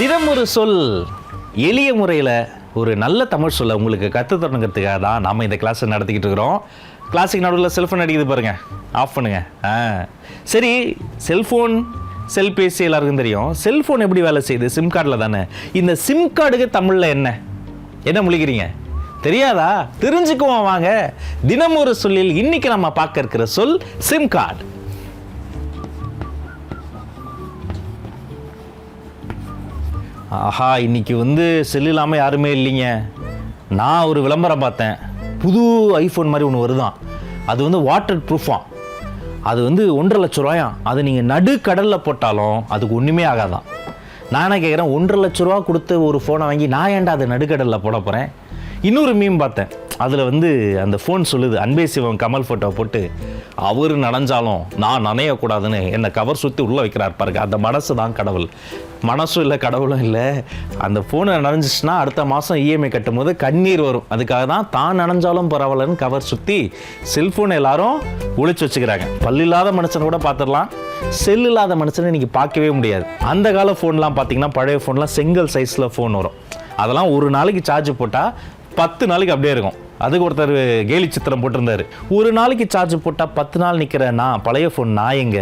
தினம் ஒரு சொல் எளிய முறையில் ஒரு நல்ல தமிழ் சொல்ல உங்களுக்கு கற்றுத்தரணுங்கிறதுக்காக தான் நம்ம இந்த கிளாஸை நடத்திக்கிட்டு இருக்கிறோம். கிளாஸுக்கு நடுவில் செல்ஃபோன் அடிக்குது பாருங்கள் ஆஃப் பண்ணுங்க. ஆ. சரி செல்ஃபோன் செல்பேசி எல்லாருக்கும் தெரியும். செல்ஃபோன் எப்படி வேலை செய்யுது? சிம் கார்டில் தானே. இந்த சிம் கார்டுக்கு தமிழில் என்ன? என்ன முழிக்கிறீங்க? தெரியாதா? தெரிஞ்சுக்குவோம் வாங்க. தினம் ஒரு சொல்லில் இன்னைக்கு நம்ம பார்க்க இருக்கிற சொல் சிம் கார்டு ஆஹா இன்றைக்கி வந்து செல் இல்லாமல் யாருமே இல்லைங்க. நான் ஒரு விளம்பரம் பார்த்தேன். புது ஐஃபோன் மாதிரி ஒன்று வருதான் அது வந்து வாட்டர் ப்ரூஃபாம் அது வந்து ஒன்றரை லட்ச ரூபாயாம் அது நீங்கள் நடு கடலில் போட்டாலும் அதுக்கு ஒன்றுமே ஆகாதான் நான் என்ன கேட்குறேன் ஒன்றரை லட்ச ரூபா கொடுத்து ஒரு ஃபோனை வாங்கி நான் ஏன்டா அதை நடுக்கடலில் போட போகிறேன் இன்னொரு மீம் பார்த்தேன். அதில் வந்து அந்த ஃபோன் சொல்லுது அன்பே சிவம் கமல் ஃபோட்டோ போட்டு அவர் நனைஞ்சாலும் நான் நனையக்கூடாதுன்னு என்னை கவர் சுற்றி உள்ளே வைக்கிறார் பாருங்க. அந்த மனசு தான் கடவுள். மனசும் இல்லை கடவுளும் இல்லை. அந்த ஃபோனை நனைஞ்சிச்சுன்னா அடுத்த மாதம் இஎம்ஐ கட்டும் போது கண்ணீர் வரும். அதுக்காக தான் தான் நனைஞ்சாலும் பரவாயில்லன்னு கவர் சுற்றி செல்ஃபோன் எல்லாரும் ஒழிச்சு வச்சுக்கிறாங்க. பல்லில்லாத மனுஷனை கூட பார்த்துடலாம். செல் இல்லாத மனுஷனை இன்னைக்கு பார்க்கவே முடியாது. அந்த கால ஃபோன்லாம் பார்த்தீங்கன்னா பழைய ஃபோன்லாம் செங்கல் சைஸில் ஃபோன் வரும். அதெல்லாம் ஒரு நாளைக்கு சார்ஜ் போட்டால் பத்து நாளைக்கு அப்படியே இருக்கும். அதுக்கு ஒருத்தர் கேலி சித்திரம் போட்டிருந்தாரு. ஒரு நாளைக்கு சார்ஜ் போட்டால் பத்து நாள் நிற்கிற நான் பழைய ஃபோன் நான் எங்க?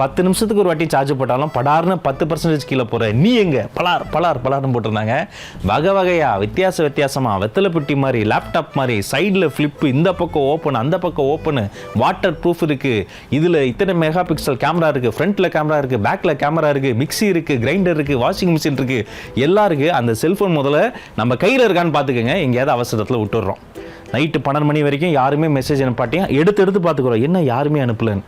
பத்து நிமிஷத்துக்கு ஒரு வாட்டி சார்ஜ் போட்டாலும் படார்னு பத்து பர்சன்டேஜ் கீழே போகிற நீ எங்க? பலார் பலார் பலார்னு போட்டிருந்தாங்க. வகை வகையாக வித்தியாச வித்தியாசமாக வெத்தலை பெட்டி மாதிரி லேப்டாப் மாதிரி சைடில் ஃப்ளிப்பு இந்த பக்கம் ஓப்பன் அந்த பக்கம் ஓப்பனு வாட்டர் ப்ரூஃப் இருக்குது இதில் இத்தனை மெகா பிக்சல் கேமரா இருக்குது ஃப்ரண்ட்டில் கேமரா இருக்குது பேக்கில் கேமரா இருக்குது மிக்சி இருக்குது கிரைண்டர் இருக்குது வாஷிங் மிஷின் இருக்குது எல்லாருக்கும் அந்த செல்ஃபோன் முதல்ல நம்ம கையில் இருக்கான்னு பார்த்துக்கோங்க. எங்கேயாவது அவசரத்தில் விட்டுடுறோம் நைட்டு பன்னெண்டு மணி வரைக்கும் யாருமே மெசேஜ் அனுப்பாட்டியும் எடுத்து எடுத்து பார்த்துக்குறோம். என்ன யாருமே அனுப்பலன்னு?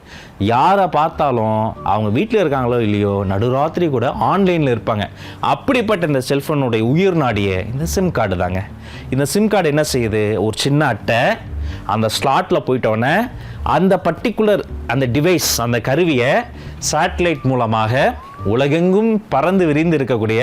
யாரை பார்த்தாலும் அவங்க வீட்டில் இருக்காங்களோ இல்லையோ நடுராத்திரி கூட ஆன்லைனில் இருப்பாங்க. அப்படிப்பட்ட இந்த செல்ஃபோனுடைய உயிர் நாடிய இந்த சிம் கார்டு தாங்க. இந்த சிம் கார்டு என்ன செய்யுது? ஒரு சின்ன அட்டை. அந்த ஸ்லாட்டில் போயிட்டோன்னே அந்த பர்டிகுலர் அந்த டிவைஸ் அந்த கருவியை சேட்டலைட் மூலமாக உலகெங்கும் பறந்து விரிந்து இருக்கக்கூடிய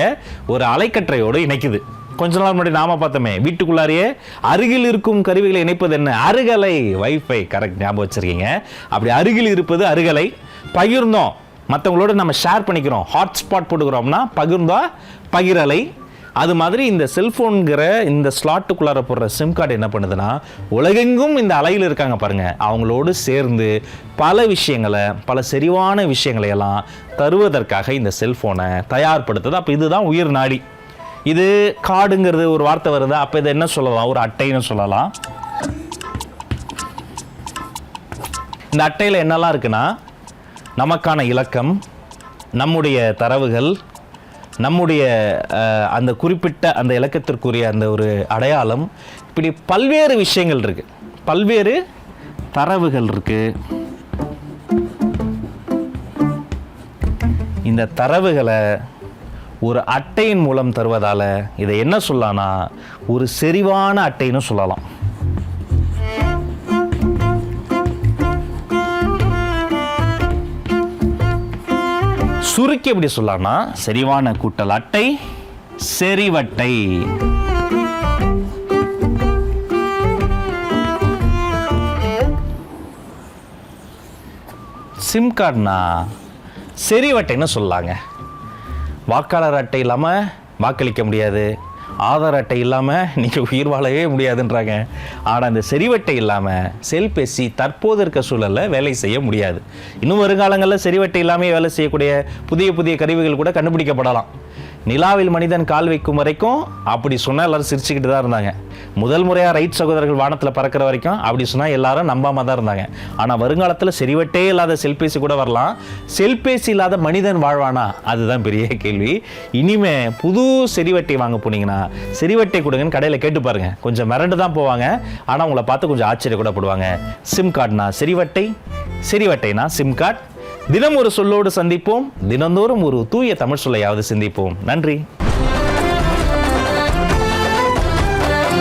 ஒரு அலைக்கற்றையோடு இணைக்குது. கொஞ்ச நாள் முன்னாடி நாம பார்த்தோமே வீட்டுக்குள்ளாரையே அருகில் இருக்கும் கருவிகளை இணைப்பது என்ன? அருகலை. வைஃபை கரெக்ட் ஞாபகம் வச்சுருக்கீங்க. அப்படி அருகில் இருப்பது அருகலை. பகிர்ந்தோம். மற்றவங்களோட நம்ம ஷேர் பண்ணிக்கிறோம். ஹாட்ஸ்பாட் போட்டுக்கிறோம்னா பகிர்ந்தா பகிரலை. அது மாதிரி இந்த செல்ஃபோனுங்கிற இந்த ஸ்லாட்டுக்குள்ளார போடுற சிம் கார்டு என்ன பண்ணுதுன்னா உலகெங்கும் இந்த அலையில் இருக்காங்க பாருங்கள் அவங்களோடு சேர்ந்து பல விஷயங்களை பல செறிவான விஷயங்களை எல்லாம் தருவதற்காக இந்த செல்ஃபோனை தயார்படுத்துது. அப்போ இதுதான் உயிர் நாடி. இது காடுங்கிறது ஒரு வார்த்தை வருது. அப்போ இதை என்ன சொல்லலாம்? ஒரு அட்டைன்னு சொல்லலாம். இந்த அட்டையில் என்னெல்லாம் இருக்குன்னா நமக்கான இலக்கம் நம்முடைய தரவுகள் நம்முடைய அந்த குறிப்பிட்ட அந்த இலக்கத்திற்குரிய அந்த ஒரு அடையாளம். இப்படி பல்வேறு விஷயங்கள் இருக்குது பல்வேறு தரவுகள் இருக்குது இந்த தரவுகளை ஒரு அட்டையின் மூலம் தருவதால் இதை என்ன சொல்லலாம்னா ஒரு செறிவான அட்டைன்னு சொல்லலாம். சுருக்கி எப்படி சொல்லலாம்னா செறிவான கூட்டல் அட்டை செறிவட்டை. சிம் கார்டுனா செறிவட்டைன்னு சொல்லலாங்க வாக்காளர் அட்டை இல்லாமல் வாக்களிக்க முடியாது. ஆதார் அட்டை இல்லாமல் நீங்கள் உயிர் வாழவே முடியாதுன்றாங்க. ஆனால் இந்த செறிவட்டை இல்லாமல் செல்பேசி தற்போது இருக்க சூழலில் வேலை செய்ய முடியாது. இன்னும் வருங்காலங்களில் செறிவட்டை இல்லாமல் வேலை செய்யக்கூடிய புதிய புதிய கருவிகள் கூட கண்டுபிடிக்கப்படலாம். நிலாவில் மனிதன் கால் வைக்கும் வரைக்கும் அப்படி சொன்னால் எல்லாரும் சிரிச்சுக்கிட்டு தான் இருந்தாங்க. முதல் முறையாக ரைட் சகோதரர்கள் வானத்தில் பறக்கிற வரைக்கும் அப்படி சொன்னால் எல்லாரும் நம்பாமல் தான் இருந்தாங்க. ஆனால் வருங்காலத்தில் செறிவட்டே இல்லாத செல்பேசி கூட வரலாம். செல்பேசி இல்லாத மனிதன் வாழ்வானா? அதுதான் பெரிய கேள்வி. இனிமே புது செறிவட்டை வாங்க போனீங்கன்னா செறிவட்டை கொடுங்கன்னு கடையில் கேட்டு பாருங்க. கொஞ்சம் மிரண்டு தான் போவாங்க. ஆனால் உங்களை பார்த்து கொஞ்சம் ஆச்சரிய கூட சிம் கார்டுனா செறிவட்டை செறிவட்டைனா சிம் கார்டு தினம் ஒரு சொல்லோடு சந்திப்போம். தினந்தோறும் ஒரு தூய தமிழ் சொல்லையாவது சிந்திப்போம். நன்றி.